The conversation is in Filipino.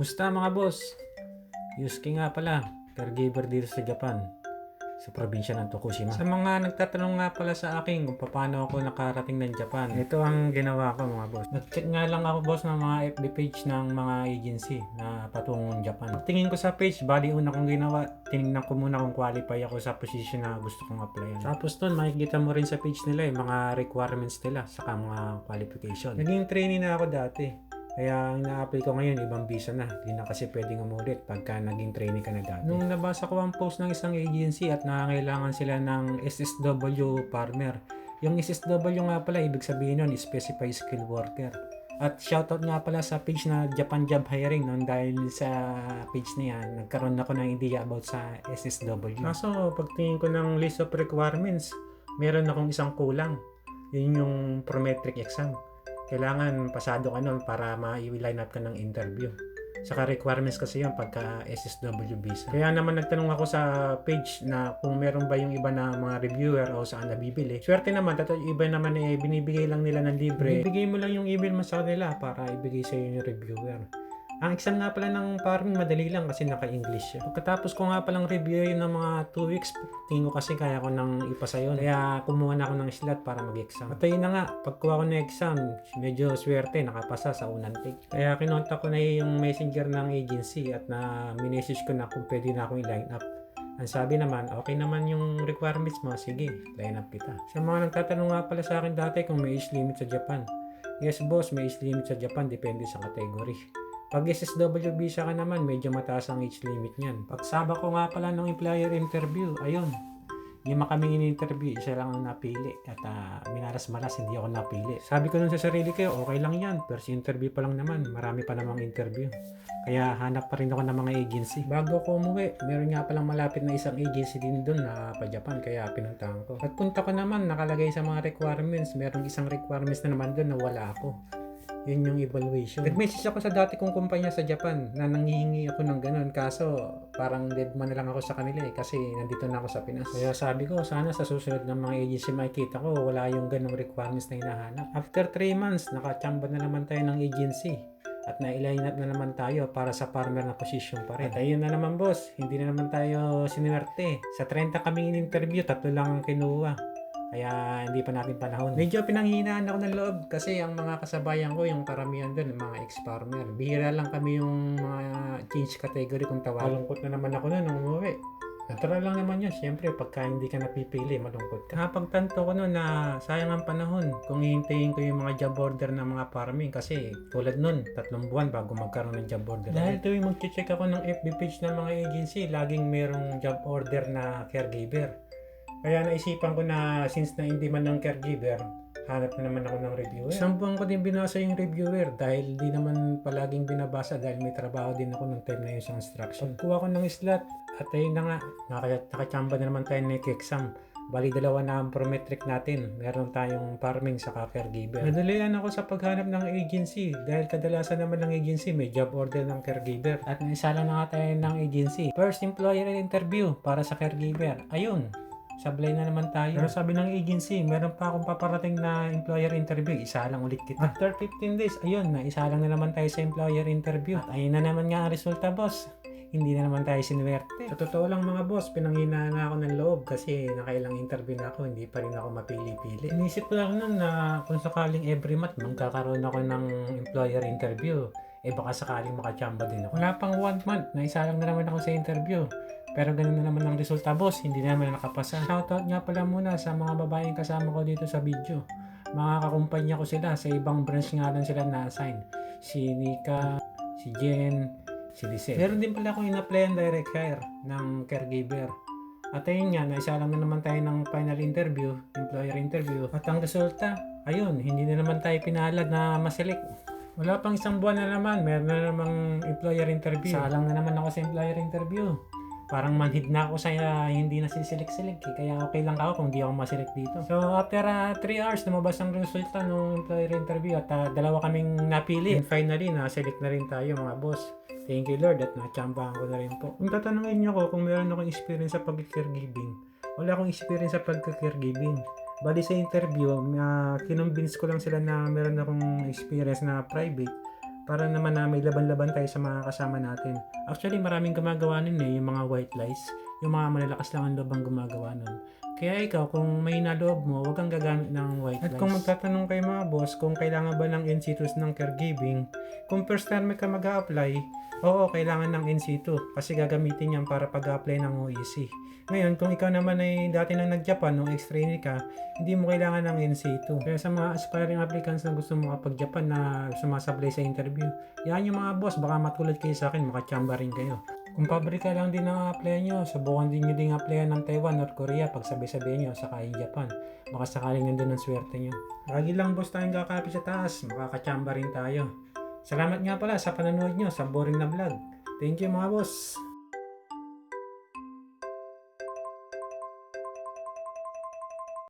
Musta mga boss? Yusuke nga pala, caregiver dito sa Japan, sa probinsya ng Tokushima. Sa mga nagtatanong nga pala sa akin kung paano ako nakarating ng Japan, ito ang ginawa ko mga boss. Nag-check nga lang ako boss ng mga FB page ng mga agency na patungong Japan. Tingin ko sa page, bali una kong ginawa, tinignan ko muna kung qualify ako sa position na gusto kong applyan. Tapos nun, makikita mo rin sa page nila yung mga requirements nila, saka mga qualification. Naging trainee na ako dati. Kaya ang na-apply ko ngayon, ibang visa na. Hindi na kasi pwedeng umulit pagka naging trainee ka na dati. Nung nabasa ko ang post ng isang agency at nangangailangan sila ng SSW farmer. Yung SSW nga pala, ibig sabihin nun, Specified Skill Worker. At shoutout nga pala sa page na Japan Job Hiring noon dahil sa page na yan, nagkaroon ako ng idea about sa SSW. Kaso pagtingin ko ng list of requirements, meron akong isang kulang. Yun yung prometric exam kailangan pasado ka nun para ma-line up ka ng interview. Saka requirements kasi yan pagka SSW visa. Kaya naman nagtanong ako sa page na kung meron ba yung iba na mga reviewer o saan nabibili. Swerte naman, tato iba naman eh, binibigay lang nila ng libre. Bibigay mo lang yung email mo sa kanila para ibigay sa yung reviewer. Ang exam nga pala ng farming madali lang kasi naka-English. Pagkatapos ko nga palang review yun ng mga 2 weeks, tingin ko kasi kaya ko nang ipasa yun. Kaya kumuha na ako ng slot para mag-exam. At na nga, pagkuha ko ng exam, medyo swerte, nakapasa sa unang take. Kaya kinontak ko na yung messenger ng agency at na minessage ko na kung pwede na akong i-line up. Ang sabi naman, okay naman yung requirements mo, sige, line up kita. Sa mga nagtatanong nga pala sa akin dati kung may age limit sa Japan. Yes boss, may age limit sa Japan, depende sa category. Pag SSW visa ka naman, medyo mataas ang age limit niyan. Pagsaba ko nga pala ng employer interview, ayun, lima kaming in-interview, isa lang ang napili. At uh, minaras-maras, hindi ako napili. Sabi ko nun sa sarili ko, okay lang yan. First interview pa lang naman, marami pa namang interview. Kaya hanap pa rin ako ng mga agency. Bago ako umuwi, meron nga palang malapit na isang agency din doon na pa Japan, kaya pinuntahan ko. At punta ko naman, nakalagay sa mga requirements, merong isang requirements na naman doon na wala ako. Yun yung evaluation. Nag-message ako sa dati kong kumpanya sa Japan na nangihingi ako ng ganun. Kaso parang dead man na lang ako sa kanila eh kasi nandito na ako sa Pinas. Kaya sabi ko sana sa susunod ng mga agency makikita ko wala yung ganung requirements na hinahanap. After 3 months, nakachamba na naman tayo ng agency at na-line up na naman tayo para sa farmer na position pa rin. At ayun na naman boss, hindi na naman tayo sinuwerte. Sa 30 kaming in-interview, tatlo lang ang kinuha. Kaya hindi pa natin panahon. Medyo pinanghinaan ako ng loob kasi ang mga kasabayan ko, yung karamihan doon, mga ex-farmer. Bihira lang kami yung mga change category kung tawag. Malungkot na naman ako noon nung umuwi. Natural lang naman yun. Siyempre, pagka hindi ka napipili, malungkot ka. Nakapagtanto ko noon na sayang ang panahon kung hihintayin ko yung mga job order ng mga farming kasi tulad noon, tatlong buwan bago magkaroon ng job order. Dahil tuwing mag-check ako ng FB page ng mga agency, laging merong job order na caregiver. Kaya naisipan ko na since na hindi man ng caregiver, hanap na naman ako ng reviewer. Isang ko din binasa yung reviewer dahil di naman palaging binabasa dahil may trabaho din ako ng time na yun sa instruction. Kuha ko ng slot at ayun na nga, naka- nakachamba na naman tayo ng exam. Bali dalawa na ang prometric natin. Meron tayong farming sa caregiver. Nadalian ako sa paghanap ng agency dahil kadalasan naman ng agency may job order ng caregiver. At naisa lang na nga tayo ng agency. First employer interview para sa caregiver. Ayun, sablay na naman tayo. Pero sabi ng agency, meron pa akong paparating na employer interview. Isa lang ulit kita. After 15 days, ayun, na isa lang na naman tayo sa employer interview. At ayun na naman nga ang resulta, boss. Hindi na naman tayo sinuwerte. Sa totoo lang mga boss, pinanghinaan na ako ng loob kasi nakailang interview na ako, hindi pa rin ako mapili-pili. Inisip ko lang nun na kung sakaling every month magkakaroon ako ng employer interview, eh baka sakaling makachamba din ako. Wala pang one month, na isa lang na naman ako sa interview. Pero ganun na naman ang resulta boss, hindi na naman nakapasa. Shoutout nga pala muna sa mga babaeng kasama ko dito sa video. Mga kakumpanya ko sila, sa ibang branch nga lang sila na-assign. Si Nika, si Jen, si Lisette. Meron din pala akong in-applyan direct hire ng caregiver. At ayun nga, naisa lang na naman tayo ng final interview, employer interview. At ang resulta, ayun, hindi na naman tayo pinalad na maselect. Wala pang isang buwan na naman, meron na namang employer interview. Salang na naman ako sa employer interview. Parang manhid na ako sa uh, hindi na siselect-select eh. Kaya okay lang ako kung di ako maselect dito. So after 3 hours, lumabas ang resulta ng employer interview at uh, dalawa kaming napili. And finally, na-select na rin tayo mga boss. Thank you Lord at nachambahan ko na rin po. Kung tatanungin niyo ko kung meron akong experience sa pag-caregiving, wala akong experience sa pag-caregiving. Bali sa interview, uh, kinumbins ko lang sila na meron akong experience na private para naman na may laban-laban tayo sa mga kasama natin. Actually, maraming gumagawa nun eh, yung mga white lies. Yung mga malalakas lang ang loob ang gumagawa nun. Kaya ikaw, kung may naloob mo, huwag kang gagamit ng white lies. At kung magtatanong kayo mga boss, kung kailangan ba ng NC2s ng caregiving, kung first time ka mag apply oo, kailangan ng NC2 kasi gagamitin yan para pag-apply ng OEC. Ngayon, kung ikaw naman ay dati nang nag-Japan, nung ex-trainee ka, hindi mo kailangan ng NC2. Kaya sa mga aspiring applicants na gusto mo kapag-Japan na sumasablay sa interview, yan yung mga boss, baka matulad kayo sa akin, makachamba rin kayo. Kung pabrika lang din ang apply nyo, subukan din nyo din applyan ng Taiwan, North Korea, pag sabay-sabay nyo, saka yung Japan. Baka sakaling nandun ang swerte nyo. Lagi lang boss tayong kakapit sa taas, makakachamba rin tayo. Salamat nga pala sa panonood nyo sa boring na vlog. Thank you mga boss!